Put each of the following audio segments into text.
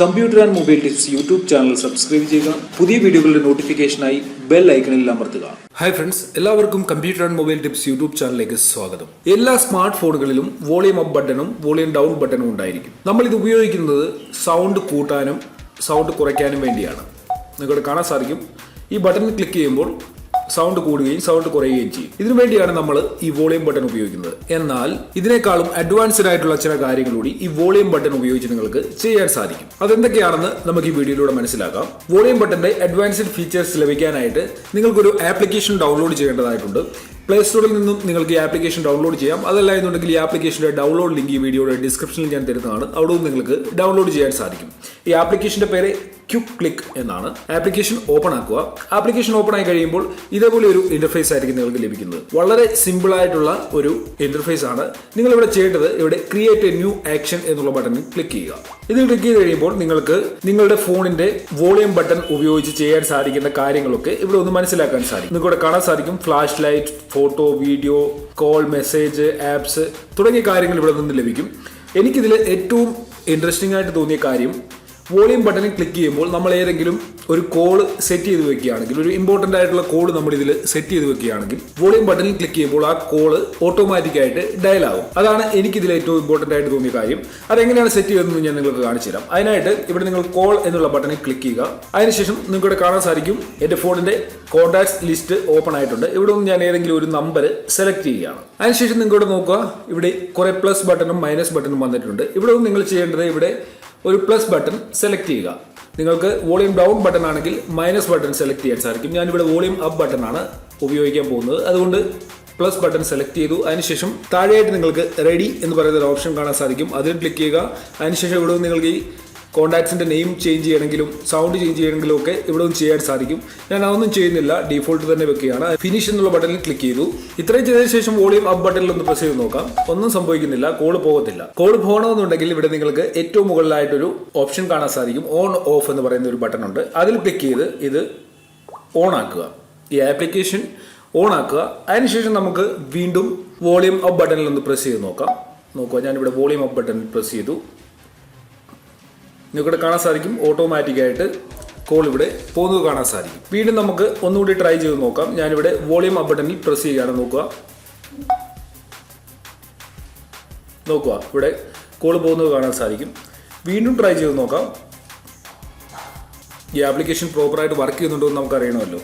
Computer and mobile tips YouTube channel subscribe ചെയ്യുക. പുതിയ വീഡിയോകളുടെ നോട്ടിഫിക്കേഷനായി ബെൽ ഐക്കണിൽ അമർത്തുക. ഹായ് ഫ്രണ്ട്സ് എല്ലാവർക്കും computer and mobile tips YouTube ചാനലിലേക്ക് സ്വാഗതം. എല്ലാ സ്മാർട്ട് ഫോണുകളിലും വോളിയം അപ്പ് ബട്ടണും വോളിയം ഡൗൺ ബട്ടണും ഉണ്ടായിരിക്കും. നമ്മൾ ഇത് ഉപയോഗിക്കുന്നത് സൗണ്ട് കൂട്ടാനും സൗണ്ട് കുറയ്ക്കാനും വേണ്ടിയാണ്. നിങ്ങൾക്ക് കാണാൻ സാധിക്കും. ഈ ബട്ടൺ ക്ലിക്ക് ചെയ്യുമ്പോൾ സൗണ്ട് കൂടുകയും സൗണ്ട് കുറയുകയും ചെയ്യും. ഇതിനു വേണ്ടിയാണ് നമ്മൾ ഈ വോളിയം ബട്ടൺ ഉപയോഗിക്കുന്നത്. എന്നാൽ ഇതിനേക്കാളും അഡ്വാൻസ്ഡ് ആയിട്ടുള്ള ചില കാര്യങ്ങൾ കൂടി ഈ വോളിയം ബട്ടൺ ഉപയോഗിച്ച് നിങ്ങൾക്ക് ചെയ്യാൻ സാധിക്കും. അതെന്തൊക്കെയാണെന്ന് നമുക്ക് ഈ വീഡിയോയിലൂടെ മനസ്സിലാക്കാം. വോളിയം ബട്ടന്റെ അഡ്വാൻസ്ഡ് ഫീച്ചേഴ്സ് ലഭിക്കാനായിട്ട് നിങ്ങൾക്കൊരു ആപ്ലിക്കേഷൻ ഡൗൺലോഡ് ചെയ്യേണ്ടതായിട്ടുണ്ട്. പ്ലേ സ്റ്റോറിൽ നിന്നും നിങ്ങൾക്ക് ഈ ആപ്ലിക്കേഷൻ ഡൗൺലോഡ് ചെയ്യാം. അതല്ല എന്നുണ്ടെങ്കിൽ ഈ ആപ്ലിക്കേഷന്റെ ഡൗൺലോഡ് ലിങ്ക് ഈ വീഡിയോയുടെ ഡിസ്ക്രിപ്ഷനിൽ ഞാൻ തരുന്നതാണ്. അവിടെ നിങ്ങൾക്ക് ഡൗൺലോഡ് ചെയ്യാൻ സാധിക്കും. ഈ ആപ്ലിക്കേഷന്റെ പേര് ക്യുക്ക് ക്ലിക്ക് എന്നാണ്. ആപ്ലിക്കേഷൻ ഓപ്പൺ ആക്കുക. ആപ്ലിക്കേഷൻ ഓപ്പൺ ആയി കഴിയുമ്പോൾ ഇതേപോലെ ഒരു ഇന്റർഫേസ് ആയിരിക്കും നിങ്ങൾക്ക് ലഭിക്കുന്നത്. വളരെ സിമ്പിൾ ആയിട്ടുള്ള ഒരു ഇന്റർഫേസ് ആണ്. നിങ്ങൾ ഇവിടെ ചെയ്യേണ്ടത് ഇവിടെ ക്രിയേറ്റ് എ ന്യൂ ആക്ഷൻ എന്നുള്ള ബട്ടണിൽ ക്ലിക്ക് ചെയ്യുക. ഇതിൽ ക്ലിക്ക് ചെയ്ത് കഴിയുമ്പോൾ നിങ്ങൾക്ക് നിങ്ങളുടെ ഫോണിന്റെ വോളിയം ബട്ടൺ ഉപയോഗിച്ച് ചെയ്യാൻ സാധിക്കുന്ന കാര്യങ്ങളൊക്കെ ഇവിടെ ഒന്ന് മനസ്സിലാക്കാൻ സാധിക്കും. നിങ്ങൾക്ക് കാണാൻ സാധിക്കും. Flash light photo video call message apps തുടങ്ങിയ കാര്യങ്ങൾ ഇവിടെ നിന്ന് ലഭിക്കും. എനിക്കിതിൽ ഏറ്റവും ഇൻട്രസ്റ്റിംഗ് ആയിട്ട് തോന്നിയ കാര്യം വോളിയം ബട്ടണിൽ ക്ലിക്ക് ചെയ്യുമ്പോൾ നമ്മൾ ഏതെങ്കിലും ഒരു കോൾ സെറ്റ് ചെയ്ത് വെക്കുകയാണെങ്കിൽ ഒരു ഇമ്പോർട്ടന്റ് ആയിട്ടുള്ള കോൾ നമ്മൾ ഇതിൽ സെറ്റ് ചെയ്ത് വെക്കുകയാണെങ്കിൽ വോളിയം ബട്ടണിൽ ക്ലിക്ക് ചെയ്യുമ്പോൾ ആ കോൾ ഓട്ടോമാറ്റിക്കായിട്ട് ഡയൽ ആവും. അതാണ് എനിക്കിതിൽ ഏറ്റവും ഇമ്പോർട്ടന്റ് ആയിട്ട് തോന്നിയ കാര്യം. അതെങ്ങനെയാണ് സെറ്റ് ചെയ്യുന്നത് ഞാൻ നിങ്ങൾക്ക് കാണിച്ചു തരാം. അതിനായിട്ട് ഇവിടെ നിങ്ങൾ കോൾ എന്നുള്ള ബട്ടണിൽ ക്ലിക്ക് ചെയ്യുക. അതിനുശേഷം നിങ്ങൾക്ക് ഇവിടെ കാണാൻ സാധിക്കും എന്റെ ഫോണിന്റെ കോൺടാക്ട്സ് ലിസ്റ്റ് ഓപ്പൺ ആയിട്ടുണ്ട്. ഇവിടെ നിന്ന് ഞാൻ ഏതെങ്കിലും ഒരു നമ്പർ സെലക്ട് ചെയ്യുകയാണ്. അതിനുശേഷം നിങ്ങളുടെ നോക്കുക ഇവിടെ കുറേ പ്ലസ് ബട്ടണും മൈനസ് ബട്ടണും വന്നിട്ടുണ്ട്. ഇവിടെ നിങ്ങൾ ചെയ്യേണ്ടത് ഇവിടെ ഒരു പ്ലസ് ബട്ടൺ സെലക്ട് ചെയ്യുക. നിങ്ങൾക്ക് വോളിയം ഡൗൺ ബട്ടൺ ആണെങ്കിൽ മൈനസ് ബട്ടൺ സെലക്ട് ചെയ്യാൻ സാധിക്കും. ഞാനിവിടെ വോളിയം അപ്പ് ബട്ടൺ ആണ് ഉപയോഗിക്കാൻ പോകുന്നത്. അതുകൊണ്ട് പ്ലസ് ബട്ടൺ സെലക്ട് ചെയ്തു. അതിനുശേഷം താഴെയായിട്ട് നിങ്ങൾക്ക് റെഡി എന്ന് പറയുന്ന ഒരു ഓപ്ഷൻ കാണാൻ സാധിക്കും. അതിൽ ക്ലിക്ക് ചെയ്യുക. അതിനുശേഷം ഇവിടെ നിങ്ങൾക്ക് ഈ കോൺടാക്ട്സിന്റെ നെയിം ചേഞ്ച് ചെയ്യണമെങ്കിലും സൗണ്ട് ചേഞ്ച് ചെയ്യണമെങ്കിലും ഒക്കെ ഇവിടെ ഒന്നും ചെയ്യാൻ സാധിക്കും. ഞാൻ അതൊന്നും ചെയ്യുന്നില്ല ഡീഫോൾട്ട് തന്നെ വെക്കുകയാണ്. ഫിനിഷ് എന്നുള്ള ബട്ടണിൽ ക്ലിക്ക് ചെയ്തു. ഇത്രയും ചെയ്തതിനു ശേഷം വോളിയം അപ്പ് ബട്ടണിൽ ഒന്ന് പ്രസ് ചെയ്ത് നോക്കാം. ഒന്നും സംഭവിക്കുന്നില്ല കോൾ പോകത്തില്ല. കോൾ പോകണമെന്നുണ്ടെങ്കിൽ ഇവിടെ നിങ്ങൾക്ക് ഏറ്റവും മുകളിലായിട്ടൊരു ഓപ്ഷൻ കാണാൻ സാധിക്കും. ഓൺ ഓഫ് എന്ന് പറയുന്ന ഒരു ബട്ടൺ ഉണ്ട്. അതിൽ ക്ലിക്ക് ചെയ്ത് ഇത് ഓൺ ആക്കുക. ഈ ആപ്ലിക്കേഷൻ ഓൺ ആക്കുക. അതിനുശേഷം നമുക്ക് വീണ്ടും വോളിയം അപ്പ് ബട്ടണിൽ ഒന്ന് പ്രസ് ചെയ്ത് നോക്കാം. നോക്കുക ഞാനിവിടെ വോളിയം അപ്പ് ബട്ടൺ പ്രസ് ചെയ്തു. നിങ്ങൾക്കിവിടെ കാണാൻ സാധിക്കും. ഓട്ടോമാറ്റിക്കായിട്ട് കോൾ ഇവിടെ പോകുന്നത് കാണാൻ സാധിക്കും. വീണ്ടും നമുക്ക് ഒന്നുകൂടി ട്രൈ ചെയ്ത് നോക്കാം. ഞാനിവിടെ വോളിയം അപ്പ് ബട്ടണിൽ പ്രസ് ചെയ്യുകയാണ് നോക്കുക. നോക്കുക. ഇവിടെ കോൾ പോകുന്നത് കാണാൻ സാധിക്കും. വീണ്ടും ട്രൈ ചെയ്ത് നോക്കാം. ഈ ആപ്ലിക്കേഷൻ പ്രോപ്പറായിട്ട് വർക്ക് ചെയ്യുന്നുണ്ടോ എന്ന് നമുക്ക് അറിയണമല്ലോ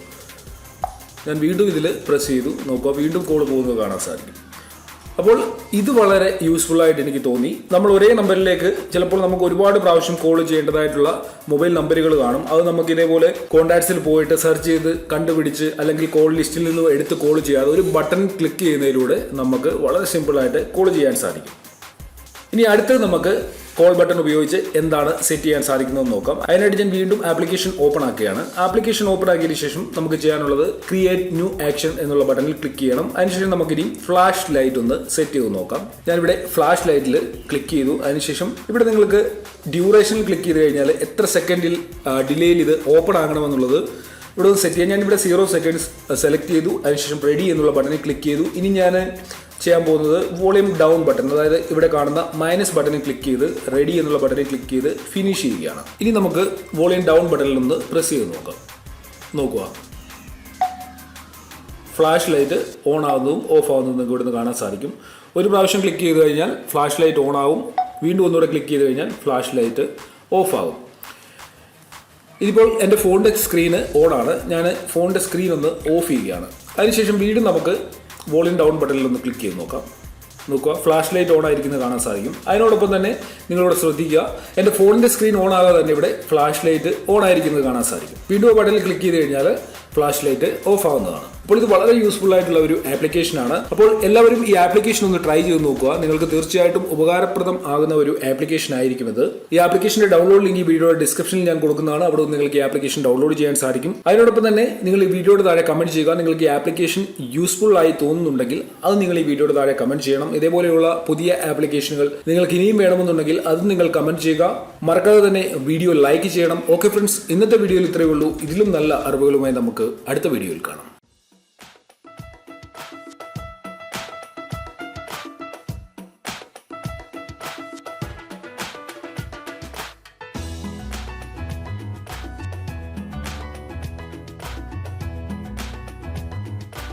ഞാൻ വീണ്ടും ഇതിൽ പ്രസ് ചെയ്തു. നോക്കുക. വീണ്ടും കോൾ പോകുന്നത് കാണാൻ സാധിക്കും. അപ്പോൾ ഇത് വളരെ യൂസ്ഫുൾ ആയിട്ട് എനിക്ക് തോന്നി. നമ്മൾ ഒരേ നമ്പറിലേക്ക് ചിലപ്പോൾ നമുക്ക് ഒരുപാട് പ്രാവശ്യം കോൾ ചെയ്യേണ്ടതായിട്ടുള്ള മൊബൈൽ നമ്പറുകൾ കാണും. അത് നമുക്ക് ഇതേപോലെ കോൺടാക്ട്സിൽ പോയിട്ട് സെർച്ച് ചെയ്ത് കണ്ടുപിടിച്ച് അല്ലെങ്കിൽ കോൾ ലിസ്റ്റിൽ നിന്ന് എടുത്ത് കോൾ ചെയ്യാതെ ഒരു ബട്ടൺ ക്ലിക്ക് ചെയ്യുന്നതിലൂടെ നമുക്ക് വളരെ സിമ്പിളായിട്ട് കോൾ ചെയ്യാൻ സാധിക്കും. ഇനി അടുത്തത് നമുക്ക് കോൾ ബട്ടൺ ഉപയോഗിച്ച് എന്താണ് സെറ്റ് ചെയ്യാൻ സാധിക്കുന്നതെന്ന് നോക്കാം. അതിനായിട്ട് ഞാൻ വീണ്ടും ആപ്ലിക്കേഷൻ ഓപ്പൺ ആക്കുകയാണ്. ആപ്ലിക്കേഷൻ ഓപ്പൺ ആക്കിയതിനു ശേഷം നമുക്ക് ചെയ്യാനുള്ളത് ക്രിയേറ്റ് ന്യൂ ആക്ഷൻ എന്നുള്ള ബട്ടണിൽ ക്ലിക്ക് ചെയ്യണം. അതിനുശേഷം നമുക്ക് ഇനി ഫ്ലാഷ് ലൈറ്റ് ഒന്ന് സെറ്റ് ചെയ്ത് നോക്കാം. ഞാനിവിടെ ഫ്ലാഷ് ലൈറ്റിൽ ക്ലിക്ക് ചെയ്തു. അതിനുശേഷം ഇവിടെ നിങ്ങൾക്ക് ഡ്യൂറേഷനിൽ ക്ലിക്ക് ചെയ്ത് കഴിഞ്ഞാൽ എത്ര സെക്കൻഡിൽ ഡിലേയിൽ ഇത് ഓപ്പൺ ആകണമെന്നുള്ളത് ഇവിടെ ഒന്ന് സെറ്റ് ചെയ്യാൻ ഞാനിവിടെ സീറോ സെക്കൻഡ്സ് സെലക്ട് ചെയ്തു. അതിനുശേഷം റെഡി എന്നുള്ള ബട്ടണിൽ ക്ലിക്ക് ചെയ്തു. ഇനി ഞാൻ ചെയ്യാൻ പോകുന്നത് വോളിയം ഡൗൺ ബട്ടൺ അതായത് ഇവിടെ കാണുന്ന മൈനസ് ബട്ടണിൽ ക്ലിക്ക് ചെയ്ത് റെഡി എന്നുള്ള ബട്ടണിൽ ക്ലിക്ക് ചെയ്ത് ഫിനിഷ് ചെയ്യുകയാണ്. ഇനി നമുക്ക് വോളിയം ഡൗൺ ബട്ടണിൽ നിന്ന് പ്രസ് ചെയ്ത് നോക്കാം. നോക്കുക. ഫ്ലാഷ് ലൈറ്റ് ഓൺ ആകുന്നതും ഓഫ് ആകുന്നതും നിങ്ങൾക്ക് ഇവിടുന്ന് കാണാൻ സാധിക്കും. ഒരു പ്രാവശ്യം ക്ലിക്ക് ചെയ്ത് കഴിഞ്ഞാൽ ഫ്ലാഷ് ലൈറ്റ് ഓൺ ആകും വീണ്ടും ഒന്നുകൂടെ ക്ലിക്ക് ചെയ്ത് കഴിഞ്ഞാൽ ഫ്ലാഷ് ലൈറ്റ് ഓഫ് ആകും ഇതിപ്പോൾ എന്റെ ഫോണിന്റെ സ്ക്രീന് ഓണാണ് ഞാൻ ഫോണിന്റെ സ്ക്രീൻ ഒന്ന് ഓഫ് ചെയ്യുകയാണ്. അതിനുശേഷം വീണ്ടും നമുക്ക് വോളിയം ഡൗൺ ബട്ടണിൽ ഒന്ന് ക്ലിക്ക് ചെയ്ത് നോക്കാം. നോക്കുക ഫ്ലാഷ് ലൈറ്റ് ഓൺ ആയിരിക്കുന്നത് കാണാൻ സാധിക്കും. അതിനോടൊപ്പം തന്നെ നിങ്ങളിവിടെ ശ്രദ്ധിക്കുക എന്റെ ഫോണിന്റെ സ്ക്രീൻ ഓൺ ആകാതെ തന്നെ ഇവിടെ ഫ്ലാഷ് ലൈറ്റ് ഓൺ ആയിരിക്കുന്നത് കാണാൻ സാധിക്കും. വീണ്ടും ബട്ടണിൽ ക്ലിക്ക് ചെയ്ത് കഴിഞ്ഞാൽ ഫ്ലാഷ് ലൈറ്റ് ഓഫ് ആവുന്നതാണ്. അപ്പോൾ ഇത് വളരെ യൂസ്ഫുൾ ആയിട്ടുള്ള ഒരു ആപ്ലിക്കേഷൻ ആണ്. അപ്പോൾ എല്ലാവരും ഈ ആപ്ലിക്കേഷൻ ഒന്ന് ട്രൈ ചെയ്ത് നോക്കുക. നിങ്ങൾക്ക് തീർച്ചയായിട്ടും ഉപകാരപ്രദം ആകുന്ന ഒരു ആപ്ലിക്കേഷൻ ആയിരിക്കും ഇത്. ഈ ആപ്ലിക്കേഷന്റെ ഡൗൺലോഡ് ലിങ്ക് ഈ വീഡിയോയുടെ ഡിസ്ക്രിപ്ഷനിൽ ഞാൻ കൊടുക്കുന്നതാണ്. അവിടെ നിങ്ങൾക്ക് ഈ ആപ്ലിക്കേഷൻ ഡൗൺലോഡ് ചെയ്യാൻ സാധിക്കും. അതിനോടൊപ്പം തന്നെ നിങ്ങൾ ഈ വീഡിയോയുടെ താഴെ കമന്റ് ചെയ്യുക. നിങ്ങൾക്ക് ഈ ആപ്ലിക്കേഷൻ യൂസ്ഫുൾ ആയി തോന്നുന്നുണ്ടെങ്കിൽ അത് നിങ്ങൾ ഈ വീഡിയോയുടെ താഴെ കമന്റ് ചെയ്യണം. ഇതേപോലെയുള്ള പുതിയ ആപ്ലിക്കേഷനുകൾ നിങ്ങൾക്ക് ഇനിയും വേണമെന്നുണ്ടെങ്കിൽ അത് നിങ്ങൾ കമന്റ് ചെയ്യുക. മറക്കാതെ തന്നെ വീഡിയോ ലൈക്ക് ചെയ്യണം. ഓക്കെ ഫ്രണ്ട്സ് ഇന്നത്തെ വീഡിയോയിൽ ഇത്രയേ ഉള്ളൂ. ഇതിലും നല്ല അറിവുകളുമായി നമുക്ക് അടുത്ത വീഡിയോയിൽ കാണാം.